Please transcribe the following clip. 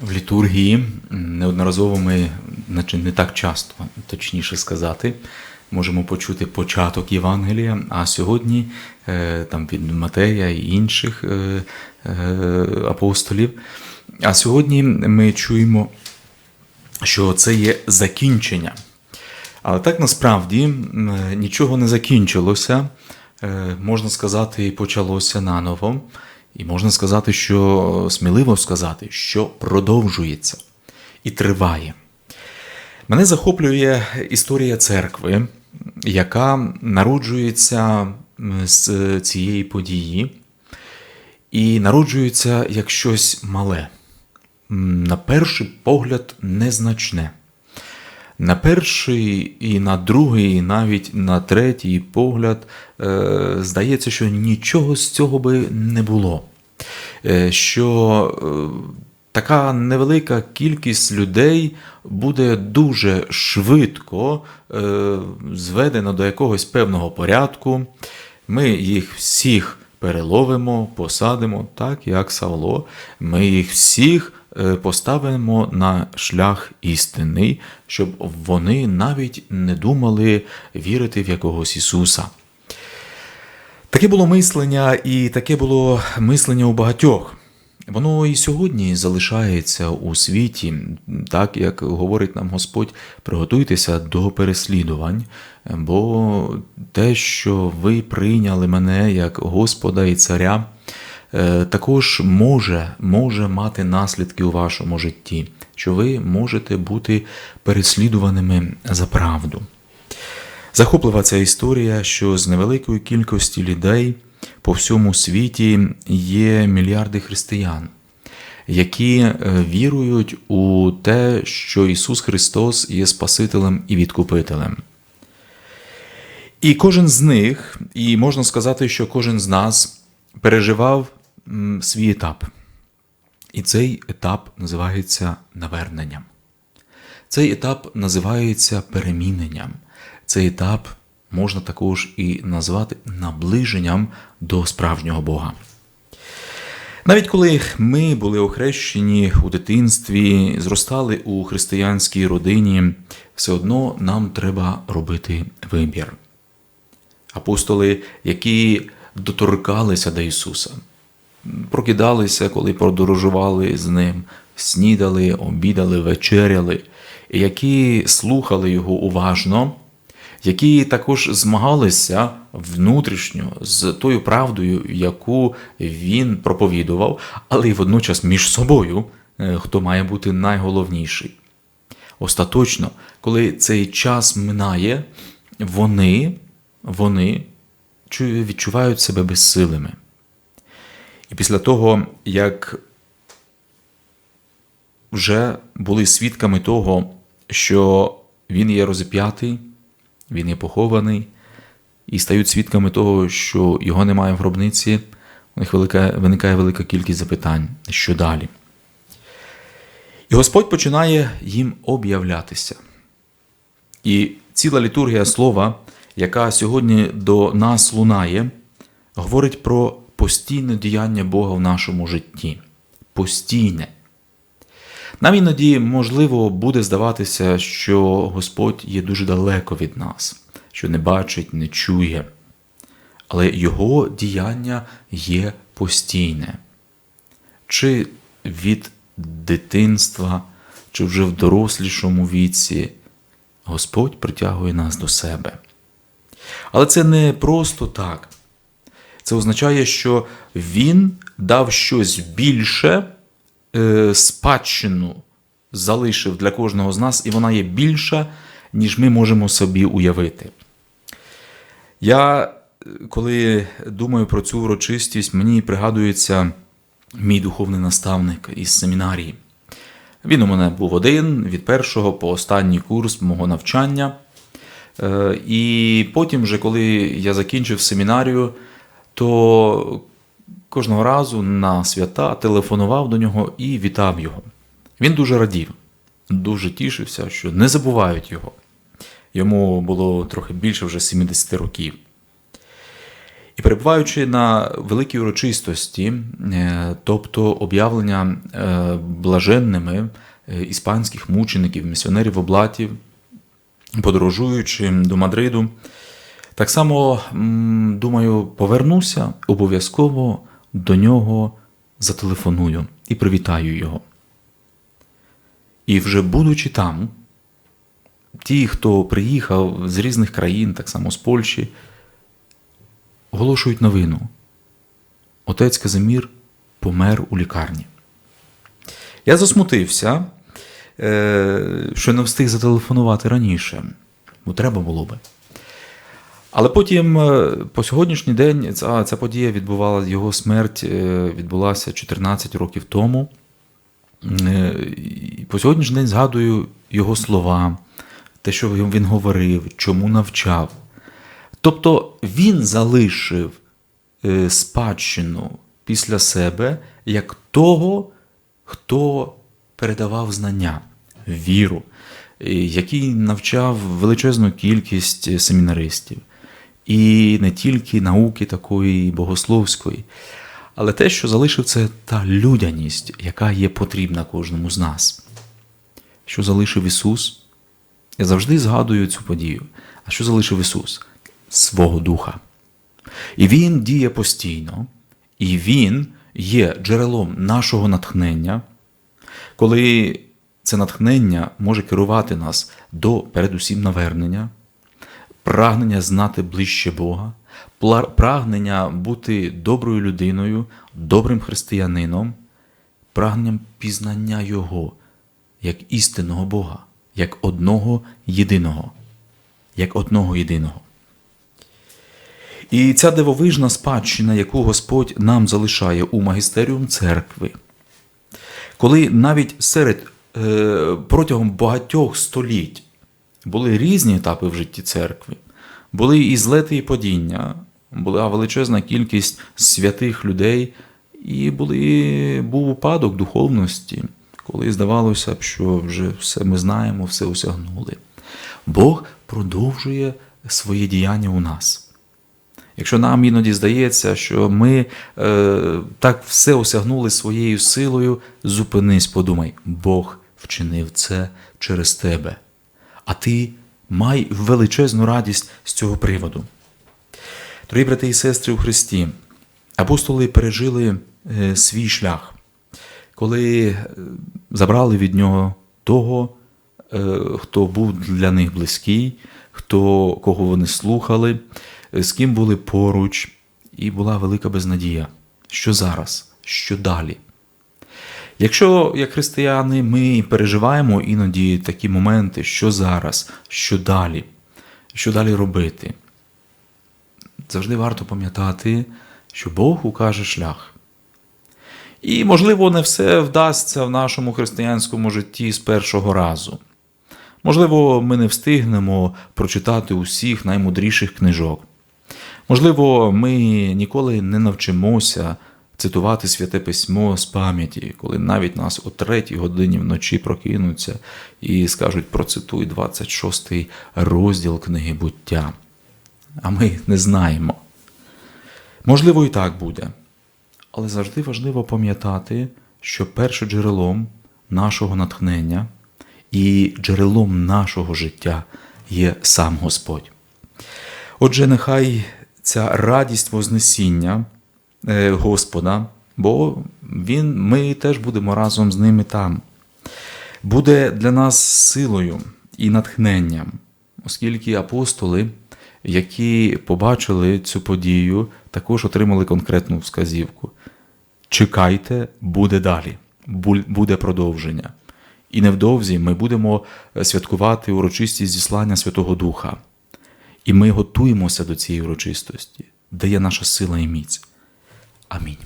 В літургії неодноразово ми, значить не так часто, точніше сказати, можемо почути початок Євангелія, а сьогодні е, там від Матея і інших е, е, апостолів. А сьогодні ми чуємо, що це є закінчення. Але так насправді нічого не закінчилося, можна сказати, почалося наново. І можна сказати, що сміливо сказати, що продовжується і триває. Мене захоплює історія церкви, яка народжується з цієї події, і народжується як щось мале, на перший погляд, незначне. На перший і на другий, і навіть на третій погляд, е, здається, що нічого з цього би не було. Е, що е, така невелика кількість людей буде дуже швидко зведена до якогось певного порядку. Ми їх всіх переловимо, посадимо, так як Савло. Ми їх всіх поставимо на шлях істинний, щоб вони навіть не думали вірити в якогось Ісуса. Таке було мислення, і таке було мислення у багатьох. Воно і сьогодні залишається у світі, так як говорить нам Господь, приготуйтеся до переслідувань, бо те, що ви прийняли мене як Господа і Царя, е, також може, може мати наслідки у вашому житті, що ви можете бути переслідуваними за правду. Захоплива ця історія, що з невеликої кількості людей по всьому світі є мільярди християн, які е, вірують у те, що Ісус Христос є Спасителем і Відкупителем. І кожен з них, і можна сказати, що кожен з нас переживав свій етап. І цей етап називається наверненням. Цей етап називається переміненням. Цей етап можна також і назвати наближенням до справжнього Бога. Навіть коли ми були охрещені у дитинстві, зростали у християнській родині, все одно нам треба робити вибір. Апостоли, які доторкалися до Ісуса, прокидалися, коли подорожували з Ним, снідали, обідали, вечеряли, які слухали Його уважно, які також змагалися внутрішньо з тою правдою, яку він проповідував, але й водночас між собою, е, хто має бути найголовніший. Остаточно, коли цей час минає, вони, вони відчувають себе безсилими. І після того, як вже були свідками того, що він є розіп'ятий, він є похований, і стають свідками того, що його немає в гробниці, у них велика, виникає велика кількість запитань, що далі. І Господь починає їм об'являтися. І ціла літургія слова, яка сьогодні до нас лунає, говорить про постійне діяння Бога в нашому житті. Постійне. Нам іноді, можливо, буде здаватися, що Господь є дуже далеко від нас, що не бачить, не чує. Але Його діяння є постійне. Чи від дитинства, чи вже в дорослішому віці, Господь притягує нас до себе. Але це не просто так. Це означає, що Він дав щось більше е, спадщину залишив для кожного з нас, і вона є більша, ніж ми можемо собі уявити. Я, е, коли думаю про цю урочистість, мені пригадується мій духовний наставник із семінарії. Він у мене був один від першого по останній курс мого навчання. Е, І потім, вже, коли я закінчив семінарію, то кожного разу на свята телефонував до нього і вітав його. Він дуже радів, дуже тішився, що не забувають його. Йому було трохи більше вже 70 років. І перебуваючи на великій урочистості, е, тобто об'явлення е, блаженними е, іспанських мучеників, місіонерів облатів, подорожуючи до Мадриду, так само, думаю, повернуся, обов'язково до нього зателефоную і привітаю його. І вже будучи там, ті, хто приїхав з різних країн, так само з Польщі, оголошують новину. Отець Казимір помер у лікарні. Я засмутився, е, що не встиг зателефонувати раніше, бо треба було би. Але потім, е, по сьогоднішній день, ця, ця подія відбувалася, його смерть е, відбулася 14 років тому. Е, і По сьогоднішній день згадую його слова, те, що він говорив, чому навчав. Тобто він залишив спадщину після себе як того, хто передавав знання, віру, який навчав величезну кількість семінаристів. І не тільки науки такої богословської, але те, що залишив, це та людяність, яка є потрібна кожному з нас. Що залишив Ісус? Я завжди згадую цю подію. А що залишив Ісус? Свого Духа. І Він діє постійно, і Він є джерелом нашого натхнення, коли це натхнення може керувати нас до передусім навернення, прагнення знати ближче Бога, прагнення бути доброю людиною, добрим християнином, прагненням пізнання Його як істинного Бога, як одного єдиного, як одного єдиного. І ця дивовижна спадщина, яку Господь нам залишає у магістеріум церкви, коли навіть серед е, протягом багатьох століть були різні етапи в житті церкви, були і злети, і падіння, була величезна кількість святих людей, і були, був упадок духовності, коли здавалося б, що вже все ми знаємо, все осягнули. Бог продовжує своє діяння у нас. Якщо нам іноді здається, що ми е, так все осягнули своєю силою, зупинись, подумай, Бог вчинив це через тебе. А ти май величезну радість з цього приводу. Дорогі брати і сестри у Христі, апостоли пережили е, свій шлях, коли е, забрали від нього того, е, хто був для них близький, хто, кого вони слухали, з ким були поруч, і була велика безнадія. Що зараз? Що далі? Якщо, як християни, ми переживаємо іноді такі моменти, що зараз, що далі, що далі робити, завжди варто пам'ятати, що Бог укаже шлях. І, можливо, не все вдасться в нашому християнському житті з першого разу. Можливо, ми не встигнемо прочитати усіх наймудріших книжок. Можливо, ми ніколи не навчимося цитувати святе письмо з пам'яті, коли навіть нас о третій годині вночі прокинуться і скажуть процитуй 26 розділ книги буття. А ми не знаємо. Можливо, і так буде. Але завжди важливо пам'ятати, що першим джерелом нашого натхнення і джерелом нашого життя є сам Господь. Отже, нехай ця радість Вознесіння Господа, бо він, ми теж будемо разом з ними там, буде для нас силою і натхненням, оскільки апостоли, які побачили цю подію, також отримали конкретну вказівку. Чекайте, буде далі, буде продовження. І невдовзі ми будемо е, святкувати урочистість зіслання Святого Духа. І ми готуємося до цієї урочистості, де є наша сила і міць. Амінь.